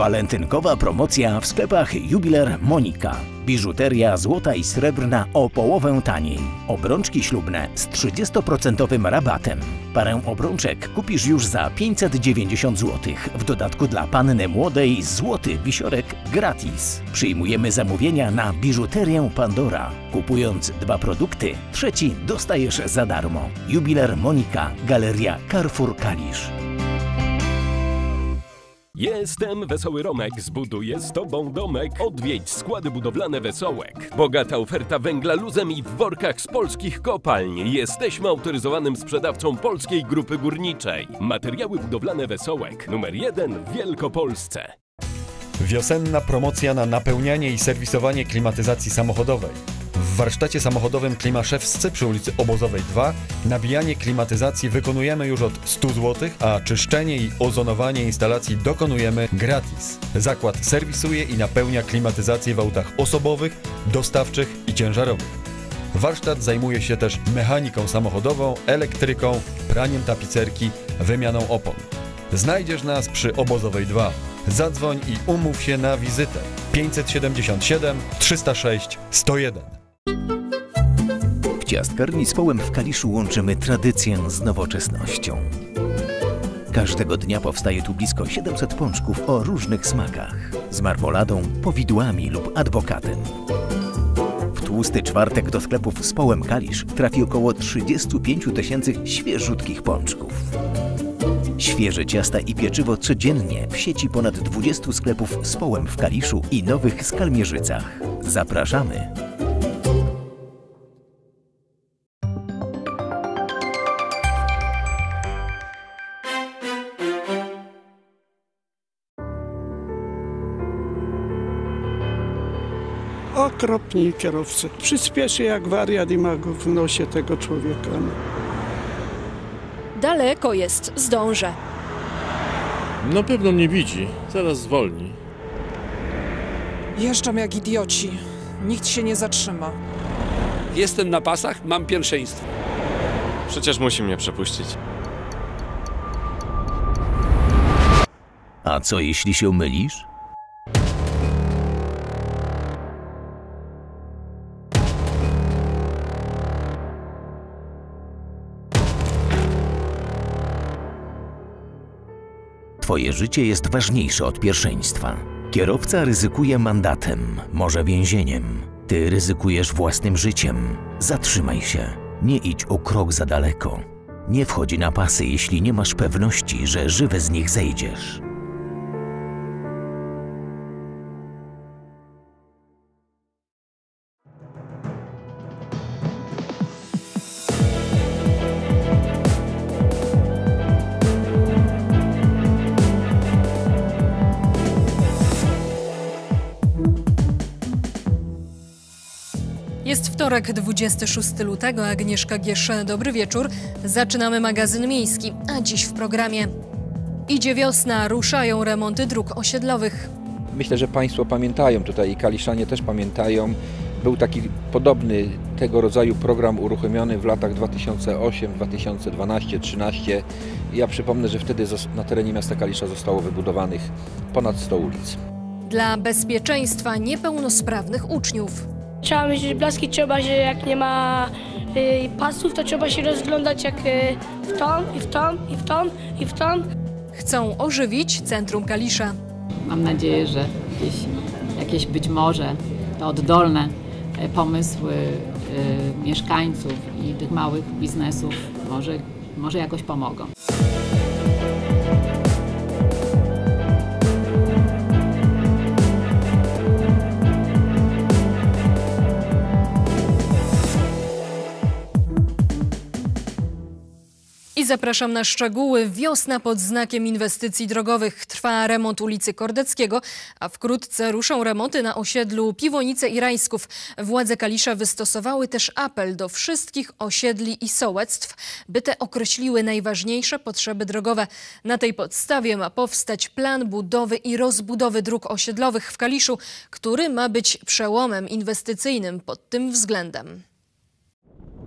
Walentynkowa promocja w sklepach Jubiler Monika. Biżuteria złota i srebrna o połowę taniej. Obrączki ślubne z 30% rabatem. Parę obrączek kupisz już za 590 zł. W dodatku dla panny młodej złoty wisiorek gratis. Przyjmujemy zamówienia na biżuterię Pandora. Kupując dwa produkty, trzeci dostajesz za darmo. Jubiler Monika, Galeria Carrefour Kalisz. Jestem Wesoły Romek, zbuduję z tobą domek. Odwiedź składy budowlane Wesołek. Bogata oferta węgla luzem i w workach z polskich kopalń. Jesteśmy autoryzowanym sprzedawcą Polskiej Grupy Górniczej. Materiały budowlane Wesołek, numer jeden w Wielkopolsce. Wiosenna promocja na napełnianie i serwisowanie klimatyzacji samochodowej. W warsztacie samochodowym Klimaszewscy przy ulicy Obozowej 2 nabijanie klimatyzacji wykonujemy już od 100 zł, a czyszczenie i ozonowanie instalacji dokonujemy gratis. Zakład serwisuje i napełnia klimatyzację w autach osobowych, dostawczych i ciężarowych. Warsztat zajmuje się też mechaniką samochodową, elektryką, praniem tapicerki, wymianą opon. Znajdziesz nas przy Obozowej 2. Zadzwoń i umów się na wizytę 577 306 101. Ciastkarni z połem w Kaliszu łączymy tradycję z nowoczesnością. Każdego dnia powstaje tu blisko 700 pączków o różnych smakach. Z marmoladą, powidłami lub adwokatem. W tłusty czwartek do sklepów z połem Kalisz trafi około 35 tysięcy świeżutkich pączków. Świeże ciasta i pieczywo codziennie w sieci ponad 20 sklepów z połem w Kaliszu i nowych Skalmierzycach. Zapraszamy! Okropni kierowcy. Przyspieszy jak wariat i ma go w nosie tego człowieka. No. Daleko jest, zdążę. Na pewno mnie widzi. Zaraz zwolni. Jeżdżam jak idioci. Nikt się nie zatrzyma. Jestem na pasach, mam pierwszeństwo. Przecież musi mnie przepuścić. A co jeśli się mylisz? Twoje życie jest ważniejsze od pierwszeństwa. Kierowca ryzykuje mandatem, może więzieniem. Ty ryzykujesz własnym życiem. Zatrzymaj się. Nie idź o krok za daleko. Nie wchodzi na pasy, jeśli nie masz pewności, że żywy z nich zejdziesz. Jest wtorek, 26 lutego. Agnieszka Giesz, dobry wieczór. Zaczynamy magazyn miejski, a dziś w programie. Idzie wiosna, ruszają remonty dróg osiedlowych. Myślę, że Państwo pamiętają tutaj i Kaliszanie też pamiętają. Był taki podobny tego rodzaju program uruchomiony w latach 2008, 2012, 2013. Ja przypomnę, że wtedy na terenie miasta Kalisza zostało wybudowanych ponad 100 ulic. Dla bezpieczeństwa niepełnosprawnych uczniów. Trzeba mieć blaski, trzeba, że jak nie ma y, pasów, to trzeba się rozglądać jak y, w tą, i w tą, i w tą, i w tą. Chcą ożywić centrum Kalisza. Mam nadzieję, że jakieś, jakieś być może te oddolne e, pomysły e, mieszkańców i tych małych biznesów może, może jakoś pomogą. Zapraszam na szczegóły. Wiosna pod znakiem inwestycji drogowych. Trwa remont ulicy Kordeckiego, a wkrótce ruszą remonty na osiedlu Piwonice i Rajsków. Władze Kalisza wystosowały też apel do wszystkich osiedli i sołectw, by te określiły najważniejsze potrzeby drogowe. Na tej podstawie ma powstać plan budowy i rozbudowy dróg osiedlowych w Kaliszu, który ma być przełomem inwestycyjnym pod tym względem.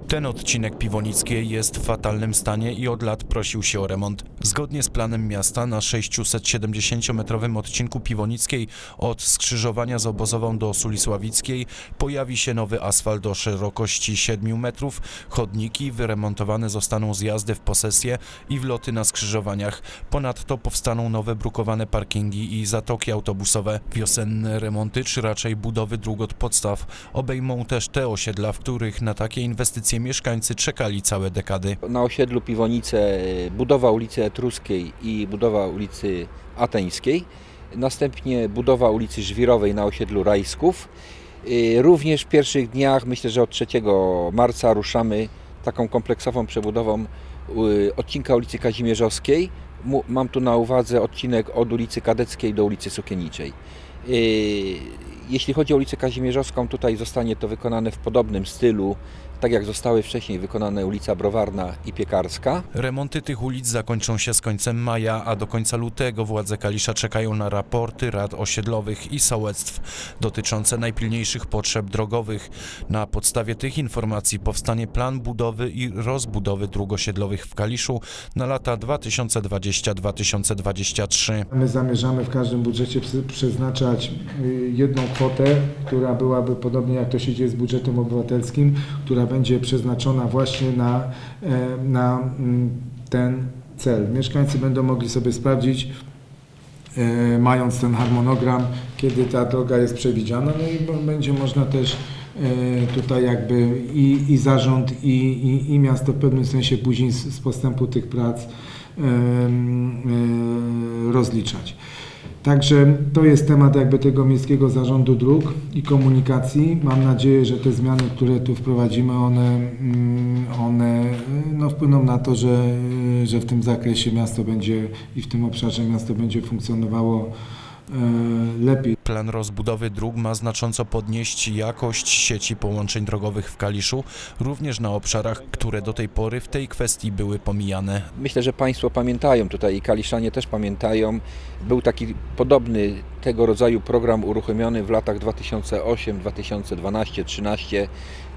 Ten odcinek Piwonickiej jest w fatalnym stanie i od lat prosił się o remont. Zgodnie z planem miasta na 670-metrowym odcinku Piwonickiej od skrzyżowania z obozową do Sulisławickiej pojawi się nowy asfalt o szerokości 7 metrów, chodniki wyremontowane zostaną zjazdy w posesję i wloty na skrzyżowaniach. Ponadto powstaną nowe brukowane parkingi i zatoki autobusowe. Wiosenne remonty, czy raczej budowy dróg od podstaw obejmą też te osiedla, w których na takie inwestycje mieszkańcy czekali całe dekady. Na osiedlu Piwonice budowa ulicy Etruskiej i budowa ulicy Ateńskiej, następnie budowa ulicy Żwirowej na osiedlu Rajsków. Y, Również w pierwszych dniach, myślę, że od 3 marca ruszamy taką kompleksową przebudową y, odcinka ulicy Kazimierzowskiej. Mam tu na uwadze odcinek od ulicy Kadeckiej do ulicy Sukienniczej. Y, Jeśli chodzi o ulicę Kazimierzowską, tutaj zostanie to wykonane w podobnym stylu, tak jak zostały wcześniej wykonane ulica Browarna i Piekarska. Remonty tych ulic zakończą się z końcem maja, a do końca lutego władze Kalisza czekają na raporty rad osiedlowych i sołectw dotyczące najpilniejszych potrzeb drogowych. Na podstawie tych informacji powstanie plan budowy i rozbudowy dróg osiedlowych w Kaliszu na lata 2020-2023. My zamierzamy w każdym budżecie przeznaczać y, jedną kwotę, która byłaby podobnie jak to się dzieje z budżetem obywatelskim, która będzie przeznaczona właśnie na, e, na mm, ten cel. Mieszkańcy będą mogli sobie sprawdzić, e, mając ten harmonogram, kiedy ta droga jest przewidziana, no i będzie można też e, tutaj jakby i, i zarząd, i, i, i miasto w pewnym sensie później z, z postępu tych prac rozliczać. Także to jest temat jakby tego Miejskiego Zarządu Dróg i Komunikacji. Mam nadzieję, że te zmiany, które tu wprowadzimy, one, mm, one y, no, wpłyną na to, że, y, że w tym zakresie miasto będzie i w tym obszarze miasto będzie funkcjonowało e, lepiej. Plan rozbudowy dróg ma znacząco podnieść jakość sieci połączeń drogowych w Kaliszu, również na obszarach, które do tej pory w tej kwestii były pomijane. Myślę, że Państwo pamiętają tutaj i Kaliszanie też pamiętają. Był taki podobny tego rodzaju program uruchomiony w latach 2008, 2012, 2013.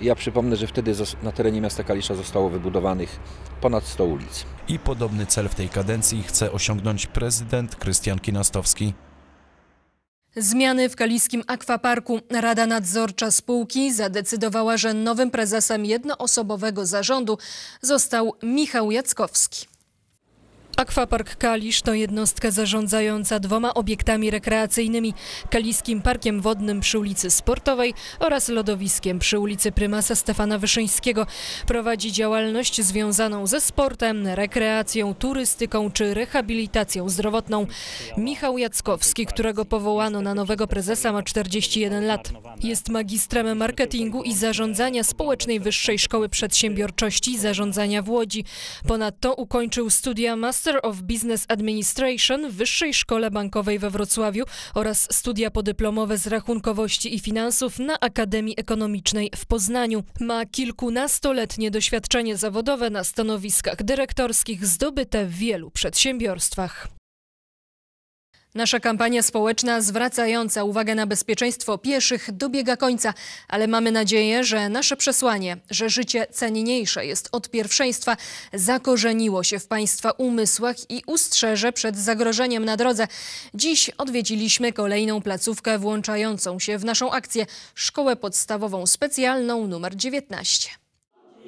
Ja przypomnę, że wtedy na terenie miasta Kalisza zostało wybudowanych ponad 100 ulic. I podobny cel w tej kadencji chce osiągnąć prezydent Krystian Kinastowski. Zmiany w kaliskim akwaparku. Rada Nadzorcza spółki zadecydowała, że nowym prezesem jednoosobowego zarządu został Michał Jackowski. Akwapark Kalisz to jednostka zarządzająca dwoma obiektami rekreacyjnymi, Kaliskim Parkiem Wodnym przy ulicy Sportowej oraz lodowiskiem przy ulicy Prymasa Stefana Wyszyńskiego. Prowadzi działalność związaną ze sportem, rekreacją, turystyką czy rehabilitacją zdrowotną. Michał Jackowski, którego powołano na nowego prezesa ma 41 lat. Jest magistrem marketingu i zarządzania Społecznej Wyższej Szkoły Przedsiębiorczości i Zarządzania w Łodzi. Ponadto ukończył studia Master of Business Administration w Wyższej Szkole Bankowej we Wrocławiu oraz studia podyplomowe z rachunkowości i finansów na Akademii Ekonomicznej w Poznaniu. Ma kilkunastoletnie doświadczenie zawodowe na stanowiskach dyrektorskich zdobyte w wielu przedsiębiorstwach. Nasza kampania społeczna zwracająca uwagę na bezpieczeństwo pieszych dobiega końca, ale mamy nadzieję, że nasze przesłanie, że życie cenniejsze jest od pierwszeństwa, zakorzeniło się w Państwa umysłach i ustrzeże przed zagrożeniem na drodze. Dziś odwiedziliśmy kolejną placówkę włączającą się w naszą akcję Szkołę Podstawową Specjalną nr 19.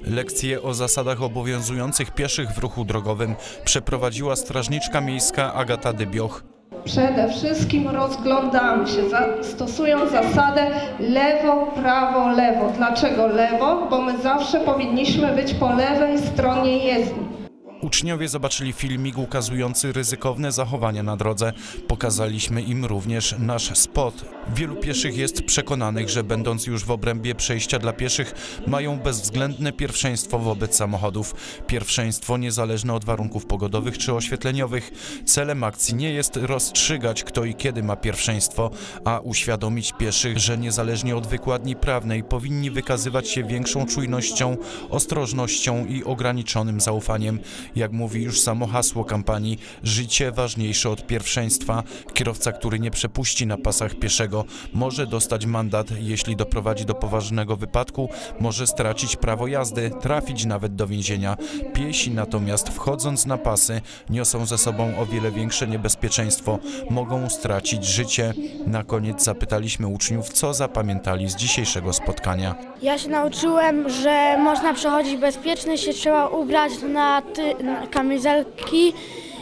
Lekcje o zasadach obowiązujących pieszych w ruchu drogowym przeprowadziła strażniczka miejska Agata Dybioch. Przede wszystkim rozglądamy się, stosując zasadę lewo, prawo, lewo. Dlaczego lewo? Bo my zawsze powinniśmy być po lewej stronie jezdni. Uczniowie zobaczyli filmik ukazujący ryzykowne zachowania na drodze. Pokazaliśmy im również nasz spot. Wielu pieszych jest przekonanych, że będąc już w obrębie przejścia dla pieszych, mają bezwzględne pierwszeństwo wobec samochodów. Pierwszeństwo niezależne od warunków pogodowych czy oświetleniowych. Celem akcji nie jest rozstrzygać, kto i kiedy ma pierwszeństwo, a uświadomić pieszych, że niezależnie od wykładni prawnej powinni wykazywać się większą czujnością, ostrożnością i ograniczonym zaufaniem. Jak mówi już samo hasło kampanii, życie ważniejsze od pierwszeństwa. Kierowca, który nie przepuści na pasach pieszego, może dostać mandat, jeśli doprowadzi do poważnego wypadku, może stracić prawo jazdy, trafić nawet do więzienia. Piesi natomiast wchodząc na pasy niosą ze sobą o wiele większe niebezpieczeństwo, mogą stracić życie. Na koniec zapytaliśmy uczniów, co zapamiętali z dzisiejszego spotkania. Ja się nauczyłem, że można przechodzić bezpiecznie, się trzeba ubrać na, ty, kamizelki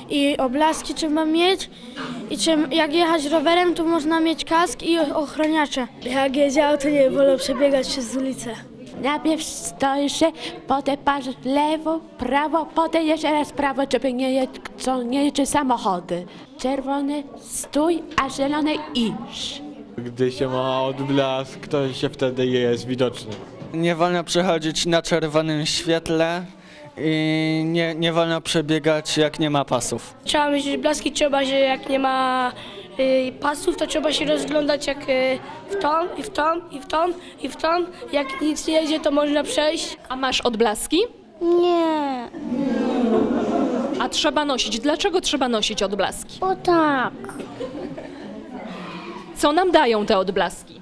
i oblaski trzeba mieć. I czym, jak jechać rowerem, to można mieć kask i ochroniacze. Jak jedzie auto, nie wolno przebiegać przez ulicę. Najpierw stoisz, potem patrzysz lewo, prawo, potem jeszcze raz prawo, żeby nie, je, co, nie jedzie samochody. Czerwony stój, a zielony idź. Gdy się ma odblask, to się wtedy jest widoczny. Nie wolno przechodzić na czerwonym świetle i nie, nie wolno przebiegać jak nie ma pasów. Trzeba mieć blaski, trzeba się, jak nie ma y, pasów, to trzeba się rozglądać jak y, w tą, i w tą, i w tą, i w tą. Jak nic nie jedzie, to można przejść. A masz odblaski? Nie, A trzeba nosić. Dlaczego trzeba nosić odblaski? bo tak. Co nam dają te odblaski?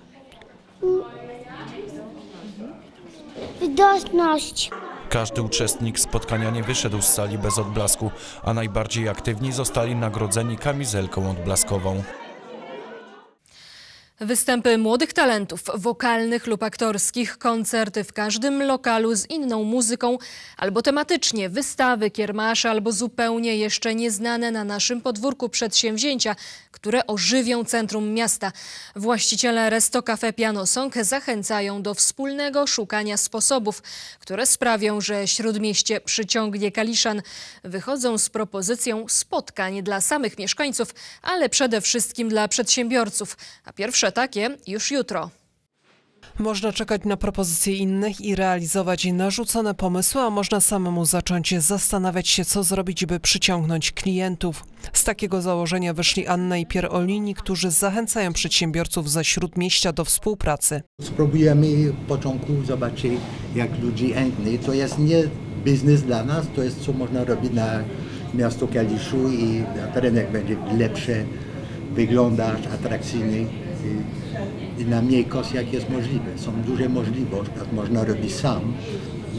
Widoczność. Każdy uczestnik spotkania nie wyszedł z sali bez odblasku, a najbardziej aktywni zostali nagrodzeni kamizelką odblaskową. Występy młodych talentów, wokalnych lub aktorskich, koncerty w każdym lokalu z inną muzyką, albo tematycznie, wystawy, kiermasze, albo zupełnie jeszcze nieznane na naszym podwórku przedsięwzięcia, które ożywią centrum miasta. Właściciele Resto Cafe Piano Song zachęcają do wspólnego szukania sposobów, które sprawią, że Śródmieście przyciągnie Kaliszan. Wychodzą z propozycją spotkań dla samych mieszkańców, ale przede wszystkim dla przedsiębiorców. A pierwsze takie już jutro. Można czekać na propozycje innych i realizować narzucone pomysły, a można samemu zacząć zastanawiać się, co zrobić, by przyciągnąć klientów. Z takiego założenia wyszli Anna i Pier Olini, którzy zachęcają przedsiębiorców ze Śródmieścia do współpracy. Spróbujemy w początku zobaczyć, jak ludzi chętni. To jest nie biznes dla nas, to jest co można robić na miasto Kaliszu i terenek będzie lepsze, wyglądać atrakcyjnie i, i na mniej koszt jak jest możliwe. Są duże możliwości, jak można robić sam.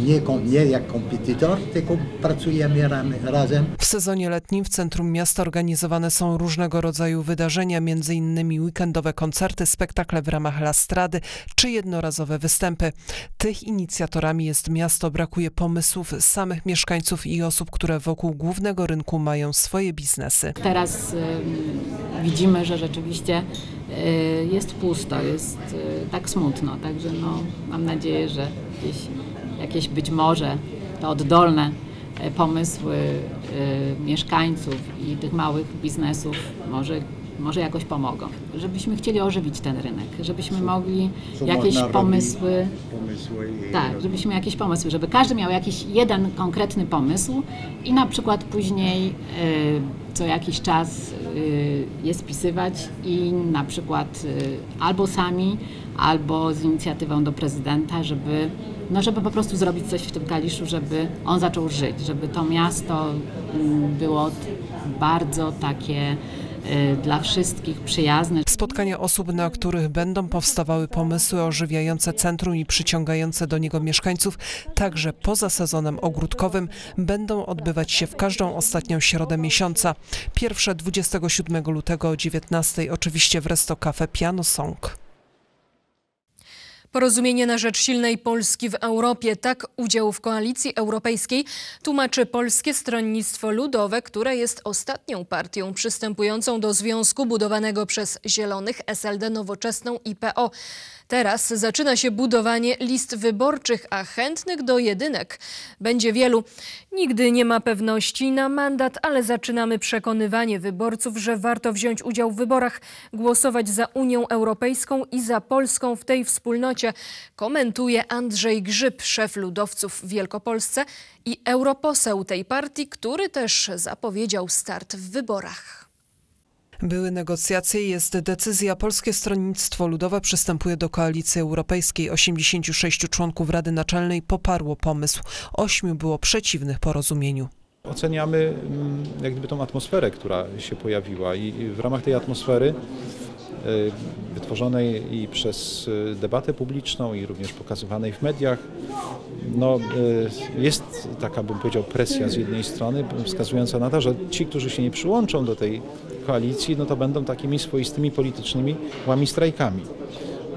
Nie, nie jak kompetytor, tylko pracujemy razem. W sezonie letnim w centrum miasta organizowane są różnego rodzaju wydarzenia, m.in. weekendowe koncerty, spektakle w ramach lastrady czy jednorazowe występy. Tych inicjatorami jest miasto. Brakuje pomysłów samych mieszkańców i osób, które wokół głównego rynku mają swoje biznesy. Teraz y, widzimy, że rzeczywiście y, jest pusto, jest y, tak smutno, także no, mam nadzieję, że jakieś, jakieś być może oddolne y, pomysły y, mieszkańców i tych małych biznesów może, może jakoś pomogą. Żebyśmy chcieli ożywić ten rynek, żebyśmy mogli jakieś pomysły tak, żebyśmy jakieś pomysły, żeby każdy miał jakiś jeden konkretny pomysł i na przykład później y, co jakiś czas je spisywać i na przykład albo sami, albo z inicjatywą do prezydenta, żeby, no żeby po prostu zrobić coś w tym Kaliszu, żeby on zaczął żyć, żeby to miasto mm, było bardzo takie y, dla wszystkich przyjazne. Spotkania osób, na których będą powstawały pomysły ożywiające centrum i przyciągające do niego mieszkańców, także poza sezonem ogródkowym, będą odbywać się w każdą ostatnią środę miesiąca. Pierwsze 27 lutego o 19, oczywiście w Resto Cafe Piano Song. Porozumienie na rzecz silnej Polski w Europie. Tak udział w koalicji europejskiej tłumaczy Polskie Stronnictwo Ludowe, które jest ostatnią partią przystępującą do związku budowanego przez Zielonych, SLD, Nowoczesną i PO. Teraz zaczyna się budowanie list wyborczych, a chętnych do jedynek będzie wielu. Nigdy nie ma pewności na mandat, ale zaczynamy przekonywanie wyborców, że warto wziąć udział w wyborach, głosować za Unią Europejską i za Polską w tej wspólnocie, komentuje Andrzej Grzyb, szef ludowców w Wielkopolsce i europoseł tej partii, który też zapowiedział start w wyborach. Były negocjacje, jest decyzja. Polskie Stronnictwo Ludowe przystępuje do koalicji europejskiej. 86 członków Rady Naczelnej poparło pomysł. Ośmiu było przeciwnych porozumieniu. Oceniamy mm, jak gdyby tą atmosferę, która się pojawiła i w ramach tej atmosfery y, wytworzonej i przez y, debatę publiczną i również pokazywanej w mediach, no, y, jest taka, bym powiedział, presja z jednej strony wskazująca na to, że ci, którzy się nie przyłączą do tej koalicji, no to będą takimi swoistymi politycznymi łamistrajkami.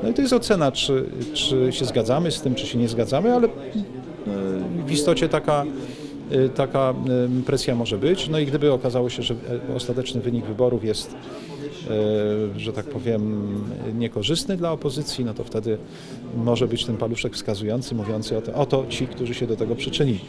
No i to jest ocena, czy, czy się zgadzamy z tym, czy się nie zgadzamy, ale y, w istocie taka, y, taka y, presja może być. No i gdyby okazało się, że e, ostateczny wynik wyborów jest, że tak powiem, niekorzystny dla opozycji, no to wtedy może być ten paluszek wskazujący, mówiący o to, oto ci, którzy się do tego przyczynili.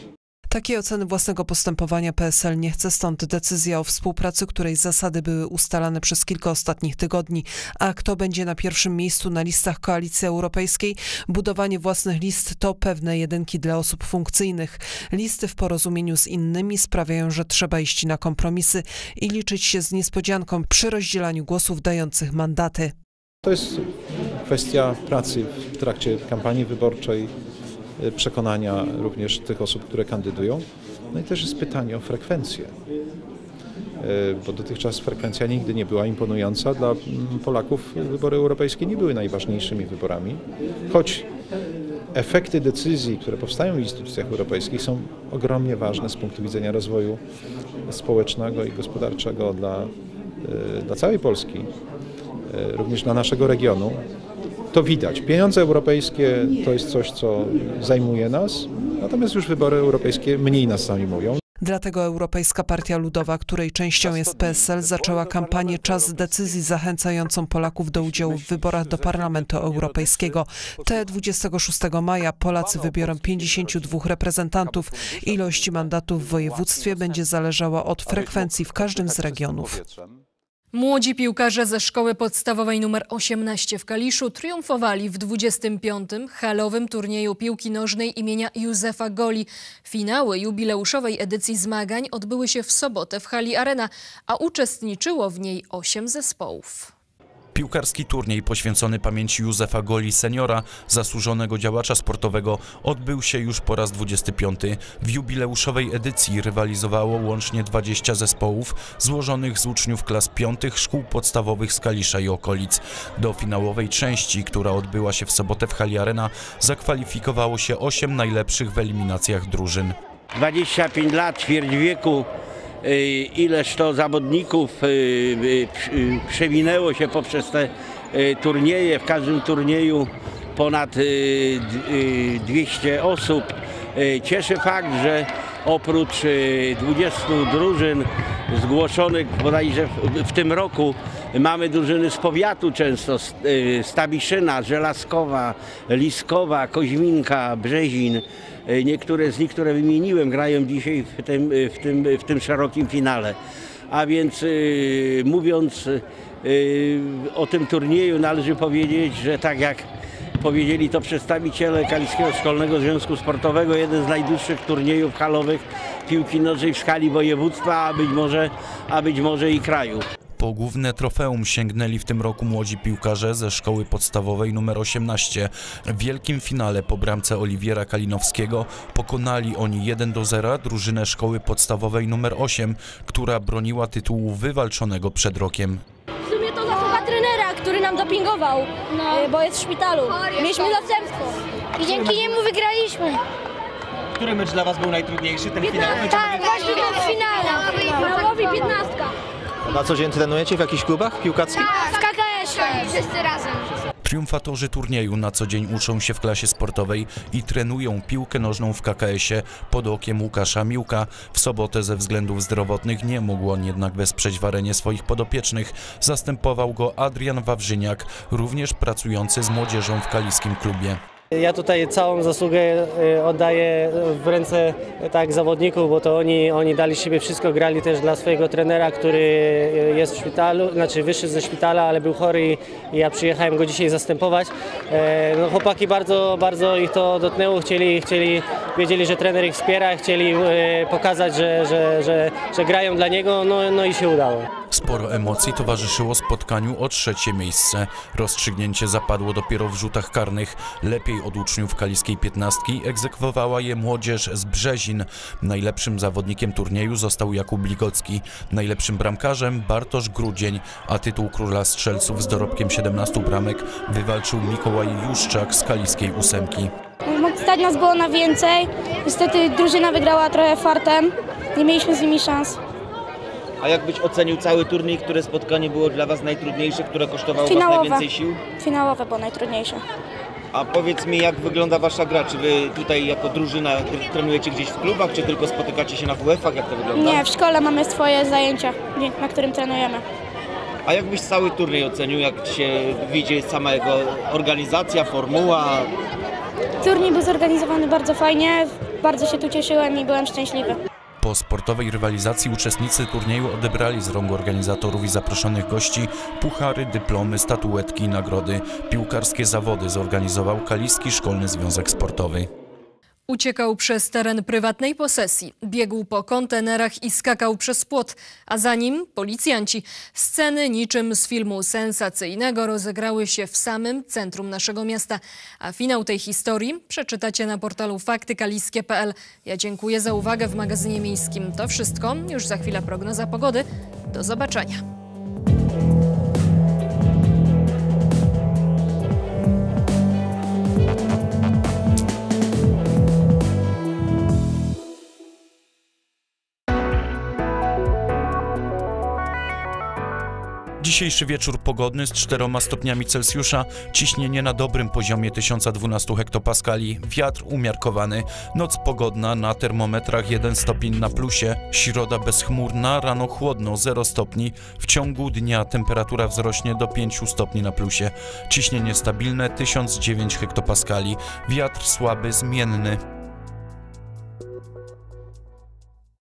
Takiej oceny własnego postępowania PSL nie chce, stąd decyzja o współpracy, której zasady były ustalane przez kilka ostatnich tygodni. A kto będzie na pierwszym miejscu na listach Koalicji Europejskiej? Budowanie własnych list to pewne jedynki dla osób funkcyjnych. Listy w porozumieniu z innymi sprawiają, że trzeba iść na kompromisy i liczyć się z niespodzianką przy rozdzielaniu głosów dających mandaty. To jest kwestia pracy w trakcie kampanii wyborczej, przekonania również tych osób, które kandydują. No i też jest pytanie o frekwencję. Y, Bo dotychczas frekwencja nigdy nie była imponująca. Dla mm, Polaków wybory europejskie nie były najważniejszymi wyborami, choć efekty decyzji, które powstają w instytucjach europejskich są ogromnie ważne z punktu widzenia rozwoju społecznego i gospodarczego dla, y, dla całej Polski również dla naszego regionu, to widać. Pieniądze europejskie to jest coś, co zajmuje nas, natomiast już wybory europejskie mniej nas zajmują. Dlatego Europejska Partia Ludowa, której częścią jest PSL, zaczęła kampanię Czas decyzji zachęcającą Polaków do udziału w wyborach do Parlamentu Europejskiego. Te 26 maja Polacy wybiorą 52 reprezentantów. Ilość mandatów w województwie będzie zależała od frekwencji w każdym z regionów. Młodzi piłkarze ze szkoły podstawowej nr 18 w Kaliszu triumfowali w 25. halowym turnieju piłki nożnej imienia Józefa Goli. Finały jubileuszowej edycji zmagań odbyły się w sobotę w hali Arena, a uczestniczyło w niej 8 zespołów. Piłkarski turniej poświęcony pamięci Józefa Goli seniora, zasłużonego działacza sportowego, odbył się już po raz 25. W jubileuszowej edycji rywalizowało łącznie 20 zespołów złożonych z uczniów klas piątych szkół podstawowych z Kalisza i okolic. Do finałowej części, która odbyła się w sobotę w hali Arena, zakwalifikowało się 8 najlepszych w eliminacjach drużyn. 25 lat, ćwierć wieku, ileż to zawodników y, y, y, przewinęło się poprzez te y, turnieje. W każdym turnieju ponad y, d- y, 200 osób. Y, Cieszy fakt, że oprócz y, 20 drużyn zgłoszonych bodajże w, tym roku mamy drużyny z powiatu często, y, Stabiszyna, Żelazkowa, Liskowa, Koźminka, Brzezin. Y, Niektóre z nich, które wymieniłem, grają dzisiaj w tym, y, w tym, w tym szerokim finale. A więc y, mówiąc o tym turnieju należy powiedzieć, że tak jak powiedzieli to przedstawiciele Kaliskiego Szkolnego Związku Sportowego, jeden z najdłuższych turniejów halowych piłki nożnej w skali województwa, a być może, a być może i kraju. Po główne trofeum sięgnęli w tym roku młodzi piłkarze ze szkoły podstawowej nr 18. W wielkim finale po bramce Oliwiera Kalinowskiego pokonali oni 1 do 0 drużynę szkoły podstawowej nr 8, która broniła tytułu wywalczonego przed rokiem. W sumie to zasługa trenera, który nam dopingował, y, bo jest w szpitalu. Mieliśmy zastępstwo. I dzięki niemu wygraliśmy. Który mecz dla Was był najtrudniejszy? Ten czy Tak, właśnie ten w finale. Finałowi 15. Na co dzień trenujecie w jakichś klubach piłkarskich? W KKS-ie. Wszyscy razem. Triumfatorzy turnieju na co dzień uczą się w klasie sportowej i trenują piłkę nożną w KKS-ie pod okiem Łukasza Miłka. W sobotę ze względów zdrowotnych nie mógł on jednak wesprzeć w arenie swoich podopiecznych. Zastępował go Adrian Wawrzyniak, również pracujący z młodzieżą w kaliskim klubie. Ja tutaj całą zasługę e, oddaję w ręce tak zawodników, bo to oni, oni dali siebie wszystko, grali też dla swojego trenera, który e, jest w szpitalu, znaczy wyszedł ze szpitala, ale był chory i, ja przyjechałem go dzisiaj zastępować. E, No, chłopaki bardzo, bardzo ich to dotknęło, chcieli, chcieli wiedzieli, że trener ich wspiera, chcieli pokazać, że, że, że, że grają dla niego, no, no i się udało. Sporo emocji towarzyszyło spotkaniu o trzecie miejsce. Rozstrzygnięcie zapadło dopiero w rzutach karnych. Lepiej od uczniów kaliskiej piętnastki egzekwowała je młodzież z Brzezin. Najlepszym zawodnikiem turnieju został Jakub Bligocki, najlepszym bramkarzem Bartosz Grudzień, a tytuł króla strzelców z dorobkiem 17 bramek wywalczył Mikołaj Juszczak z kaliskiej ósemki. Stać nas było na więcej. Niestety drużyna wygrała trochę fartem. Nie mieliśmy z nimi szans. A jak byś ocenił cały turniej, które spotkanie było dla Was najtrudniejsze, które kosztowało Was Finałowe. najwięcej sił? Finałowe było najtrudniejsze. A powiedz mi, jak wygląda Wasza gra? Czy Wy tutaj jako drużyna trenujecie gdzieś w klubach, czy tylko spotykacie się na WF-ach? Jak to wygląda? Nie, w szkole mamy swoje zajęcia, na którym trenujemy. A jak byś cały turniej ocenił? Jak się widzi sama jego organizacja, formuła? Turniej był zorganizowany bardzo fajnie, bardzo się tu cieszyłem i byłem szczęśliwy. Po sportowej rywalizacji uczestnicy turnieju odebrali z rąk organizatorów i zaproszonych gości puchary, dyplomy, statuetki i nagrody. Piłkarskie zawody zorganizował Kaliski Szkolny Związek Sportowy. Uciekał przez teren prywatnej posesji, biegł po kontenerach i skakał przez płot, a za nim policjanci. Sceny niczym z filmu sensacyjnego rozegrały się w samym centrum naszego miasta. A finał tej historii przeczytacie na portalu faktykaliskie.pl. Ja dziękuję za uwagę w magazynie miejskim. To wszystko, już za chwilę prognoza pogody. Do zobaczenia. Dzisiejszy wieczór pogodny z 4 stopniami Celsjusza, ciśnienie na dobrym poziomie 1012 hektopaskali, wiatr umiarkowany, noc pogodna na termometrach 1 stopień na plusie, środa bezchmurna, rano chłodno 0 stopni, w ciągu dnia temperatura wzrośnie do 5 stopni na plusie, ciśnienie stabilne 1009 hektopaskali, wiatr słaby, zmienny.